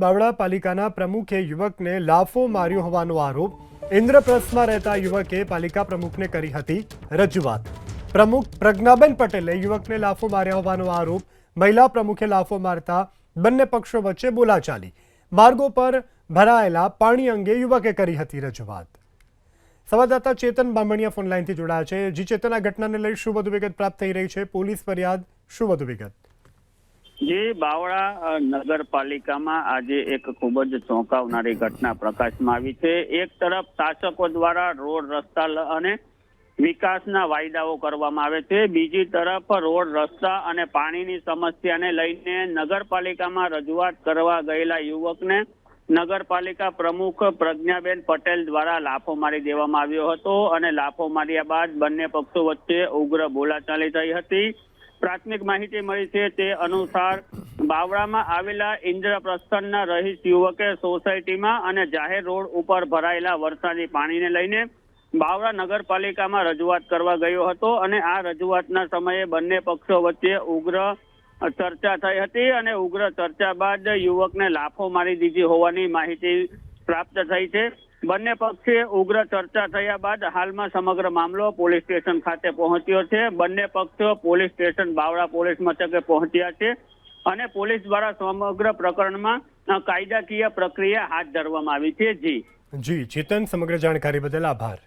બાવળા પાલિકાના પ્રમુખે યુવકને લાફો માર્યો હોવાનો આરોપ. ઇન્દ્રપ્રસ્થમાં રહેતા યુવકે પાલિકા પ્રમુખને કરી હતી રજૂઆત. પ્રમુખ પ્રજ્ઞાબેન પટેલે યુવકને લાફો માર્યા હોવાનો આરોપ. મહિલા પ્રમુખે લાફો મારતા બંને પક્ષો વચ્ચે બોલાચાલી. માર્ગો પર ભરાયેલા પાણી અંગે યુવકે કરી હતી રજૂઆત. સંવાદદાતા ચેતન બામણિયા ફોનલાઈનથી જોડાયા છે. જી ચેતન આ ઘટનાને લઈ શું વધુ વિગત પ્રાપ્ત થઈ રહી છે? પોલીસ ફરિયાદ, શું વધુ વિગત? જે બાવળા નગરપાલિકામાં આજે એક ખૂબ જ ચોંકાવનારી ઘટના પ્રકાશમાં આવી છે. એક તરફ શાસકો દ્વારા રોડ રસ્તા અને વિકાસના વાયદાઓ કરવામાં આવે છે. બીજી તરફ રોડ રસ્તા અને પાણીની સમસ્યાને લઈને નગરપાલિકામાં રજૂઆત કરવા ગયેલા યુવકને નગરપાલિકા પ્રમુખ પ્રજ્ઞાબેન પટેલ દ્વારા લાફો મારી દેવામાં આવ્યો હતો અને લાફો માર્યા બાદ બંને પક્ષો વચ્ચે ઉગ્ર બોલાચાલી થઈ હતી. પ્રાથમિક માહિતી મળી છે તે અનુસાર બાવળામાં આવેલા ઇન્દ્રપ્રસ્થનના રહીશ યુવકે સોસાયટીમાં અને જાહેર રોડ ઉપર ભરાયેલા વરસાદી પાણીને લઈને બાવળા નગરપાલિકામાં રજૂઆત કરવા ગયો હતો અને આ રજૂઆતના સમયે બંને પક્ષો વચ્ચે ઉગ્ર ચર્ચા થઈ હતી અને ઉગ્ર ચર્ચા બાદ યુવકને લાફો મારી દીધી હોવાની માહિતી પ્રાપ્ત થઈ છે. બંને પક્ષે ઉગ્ર ચર્ચા થયા બાદ હાલમાં સમગ્ર મામલો પોલીસ સ્ટેશન ખાતે પહોંચ્યો છે. બંને પક્ષો પોલીસ સ્ટેશન બાવળા પોલીસ મથકે પહોંચ્યા છે અને પોલીસ દ્વારા સમગ્ર પ્રકરણમાં કાયદાકીય પ્રક્રિયા હાથ ધરવામાં આવી છે. જી. જી, ચેતન, સમગ્ર જાણકારી બદલ આભાર.